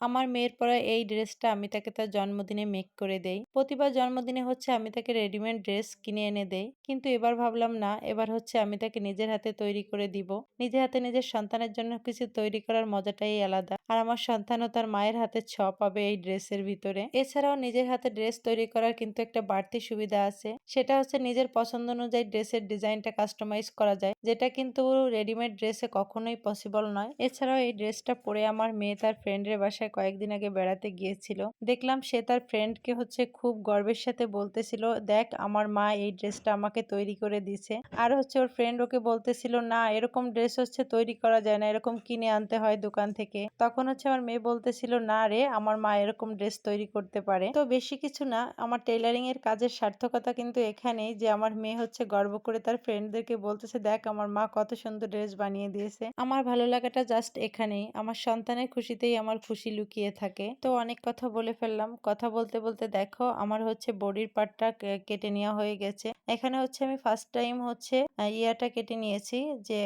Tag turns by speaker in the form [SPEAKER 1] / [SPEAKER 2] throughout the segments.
[SPEAKER 1] আমার মেয়ের পরা এই ড্রেসটা আমি তাকে তার জন্মদিনে মেক করে দেই। প্রতিবার জন্মদিনে হচ্ছে আমি তাকে রেডিমেড ড্রেস কিনে এনে দেই। কিন্তু এবার ভাবলাম না, এবার হচ্ছে আমি তাকে নিজের হাতে তৈরি করে দিব। নিজের হাতে নিজের সন্তানের জন্য কিছু তৈরি করার মজাটাই আলাদা। আর আমার সন্তানও তার মায়ের হাতে ছ পাবে এই ড্রেসের ভিতরে। এছাড়াও নিজের হাতে ড্রেস তৈরি করার কিন্তু একটা বাড়তি সুবিধা আছে। সেটা হচ্ছে নিজের পছন্দ অনুযায়ী ড্রেসের ডিজাইনটা কাস্টমাইজ করা যায়, যেটা কিন্তু রেডিমেড ড্রেসে কখনোই পসিবল নয়। এছাড়াও এই ড্রেসটা পরে আমার মেয়ে তার ফ্রেন্ডের বাসায় কয়েকদিন আগে বেড়াতে গিয়েছিল। দেখলাম সে তার ফ্রেন্ডকে হচ্ছে খুব গর্বের সাথে বলতেছিল, দেখ, আমার মা এই ড্রেসটা আমাকে তৈরি করে দিছে আর হচ্ছে ওর ফ্রেন্ড ওকে বলতেছিল, না, এরকম ড্রেস হচ্ছে তৈরি করা যায় না, এরকম কিনে আনতে হয় দোকান থেকে। তখন হচ্ছে আমার মেয়ে বলতেছিল, না রে, আমার মা এরকম ড্রেস তৈরি করতে পারে। তো বেশি কিছু না, আমার টেলারিং এর কাজের সার্থকতা কিন্তু এখানেই যে আমার মেয়ে হচ্ছে গর্ব করে তার ফ্রেন্ডদেরকে বলতেছে, দেখ, আমার মা কত সুন্দর ড্রেস বানিয়ে দিয়েছে। আমার ভালো লাগাটা জাস্ট এখানেই, আমার সন্তানের খুশিতেই আমার খুশি লুকিয়ে থাকে। তো অনেক কথা বলে ফেললাম, কথা বলতে বলতে দেখো, আমার হচ্ছে বডির পার্টটা কেটে নেওয়া হয়ে গেছে। এখানে হচ্ছে আমি ফার্স্ট টাইম হচ্ছে ইয়াটা কেটে নিয়েছি যে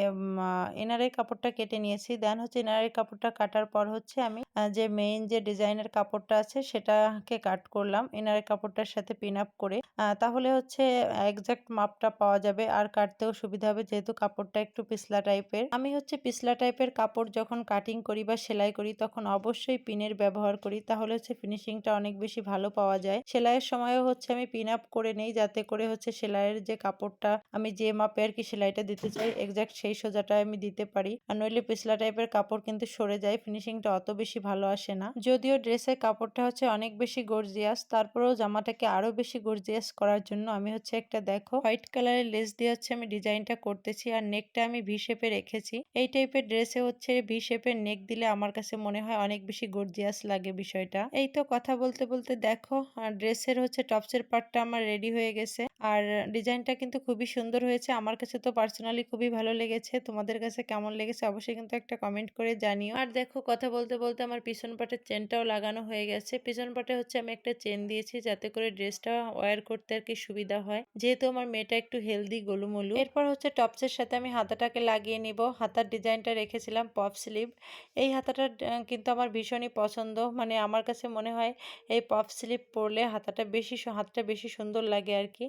[SPEAKER 1] এনারের কাপড়টা কেটে নিয়েছি দেন হচ্ছে এনারের কাপড়টা কাটার পর হচ্ছে আমি যে মেইন যে ডিজাইনের কাপড়টা আছে সেটাকে কাট করলাম। এনারের কাপড়টার সাথে পিন আপ করে। তাহলে হচ্ছে একজাক্ট মাপটা পাওয়া যাবে। আর কাটতেও সুবিধা হবে যেহেতু কাপড়টা একটু পিছলা টাইপের আমি হচ্ছে পিছলা টাইপের কাপড় যখন কাটিং করি বা সেলাই করি তখন অবশ্যই পিনের ব্যবহার করি। তাহলে হচ্ছে ফিনিশিংটা অনেক বেশি ভালো পাওয়া যায়। সেলাইয়ের সময়ও হচ্ছে আমি পিন আপ করে নেই যাতে করে হচ্ছে সেলাইয়ের যে কাপড়টা আমি যে মাপে আর কি সেলাইটা দিতে চাই এক্সাক্ট সেই সোজাটা আমি দিতে পারি। আর নইলে পিছলা টাইপের কাপড় কিন্তু সরে যায়। ফিনিশিংটা অত বেশি ভালো আসে না। যদিও ড্রেসের কাপড়টা হচ্ছে অনেক বেশি গর্জিয়াস তারপরেও জামাটাকে আরও বেশি গর্জিয়াস করার জন্য আমি হচ্ছে একটা দেখো হোয়াইট কালারের লেস দিয়ে হচ্ছে আমি ডিজাইনটা করতেছি আর নেকটা আমি ভি শেপে রেখেছি। এই টাইপের ড্রেসে হচ্ছে ভি শেপের নেক দিলে আমার কাছে মনে হয় অনেক বেশি গর্জিয়াস লাগে বিষয়টা। এই তো কথা বলতে বলতে দেখো ড্রেসের হচ্ছে টপসের পার্টটা আমার রেডি হয়ে গেছে। আর ডিজাইনটা কিন্তু খুবই সুন্দর হয়েছে, আমার কাছে তো পার্সোনালি খুবই ভালো লেগেছে। তোমাদের কাছে কেমন লেগেছে অবশ্যই কিন্তু একটা কমেন্ট করে জানিও। আর দেখো কথা বলতে বলতে আমার পিছন পাটের চেনটাও লাগানো হয়ে গেছে। পিছন পাটে হচ্ছে আমি একটা চেন দিয়েছি যাতে করে ড্রেসটা ওয়ার করতে আর কি সুবিধা হয়। যেহেতু আমার মেয়েটা একটু হেলদি, গোলুমলু। এরপর হচ্ছে টপসের সাথে আমি হাতাটাকে লাগিয়ে নিব। হাতার ডিজাইনটা রেখেছিলাম পপ স্লিভ। এই হাতাটা কিন্তু আমার ভীষণই পছন্দ। মানে আমার কাছে মনে হয় এই পপ স্লিভ পরলে হাতাটা বেশি হাতটা বেশি সুন্দর লাগে আর কি।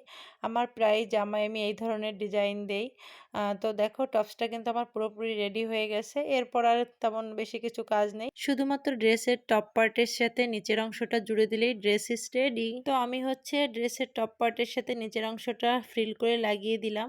[SPEAKER 1] আমার প্রায় জামায় আমি এই ধরনের ডিজাইন দেই। তো দেখো টপসটা কিন্তু আমার পুরোপুরি রেডি হয়ে গেছে। এরপর আর তেমন বেশি কিছু কাজ নেই। শুধুমাত্র ড্রেসের টপ পার্টের সাথে নিচের অংশটা জুড়ে দিলেই ড্রেস ইস রেডি। তো আমি হচ্ছে ড্রেসের টপ পার্টের সাথে নিচের অংশটা ফ্রিল করে লাগিয়ে দিলাম।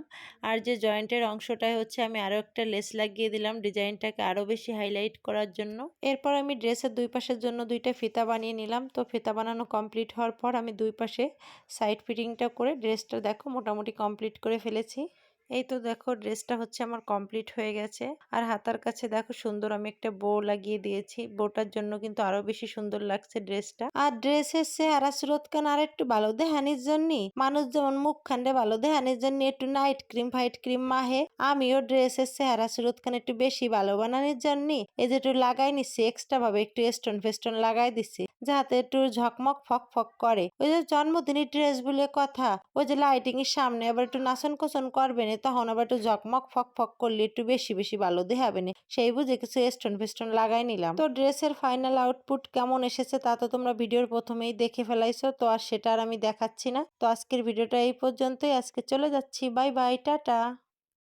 [SPEAKER 1] আর যে জয়েন্টের অংশটায় হচ্ছে আমি আরও একটা লেস লাগিয়ে দিলাম ডিজাইনটাকে আরও বেশি হাইলাইট করার জন্য। এরপর আমি ড্রেসের দুই পাশের জন্য দুইটা ফিতা বানিয়ে নিলাম। তো ফিতা বানানো কমপ্লিট হওয়ার পর আমি দুই পাশে সাইড ফিটিংটা করে ড্রেসটা দেখো মোটামুটি কমপ্লিট করে ফেলেছি। এই তো দেখো ড্রেসটা হচ্ছে আমার কমপ্লিট হয়ে গেছে। আর হাতার কাছে দেখো সুন্দর আমি একটা বো লাগিয়ে দিয়েছি। বোটার জন্য কিন্তু আরও বেশি সুন্দর লাগছে ড্রেসটা। আর ড্রেস ড্রেসের চেহারা সুরত খান আর একটু ভালো। দেহানির জন্য মানুষ যেমন মুখ খান্ডে ভালো, দেহানির জন্য একটু নাইট ক্রিম হোয়াইট ক্রিম মাহে আমিও ড্রেসের চেহারা সুরত খান একটু বেশি ভালো। বানানোর জন্য এই যে একটু লাগাই নিচ্ছি এক্সট্রা ভাবে একটু স্টোন ফেস্টোন লাগাই দিচ্ছি যাতে একটু ঝকমক ফক ফক করে। ওই যে জন্মদিনের ড্রেস বলে কথা, ওই যে লাইটিং এর সামনে আবার একটু নাচন কোচন করবে না তখন আবার একটু ঝকমক ফক ফক করলে একটু বেশি বেশি ভালো দেখাবে না সেই বুঝে কিছু স্টোন ফেস্টোন লাগাই নিলাম। তো ড্রেসের ফাইনাল আউটপুট কেমন এসেছে তা তো তোমরা ভিডিওর প্রথমেই দেখে ফেলাইছো, তো আর সেটা আর আমি দেখাচ্ছি না। তো আজকের ভিডিওটা এই পর্যন্তই, আজকে চলে যাচ্ছি বাই বাই টাটা।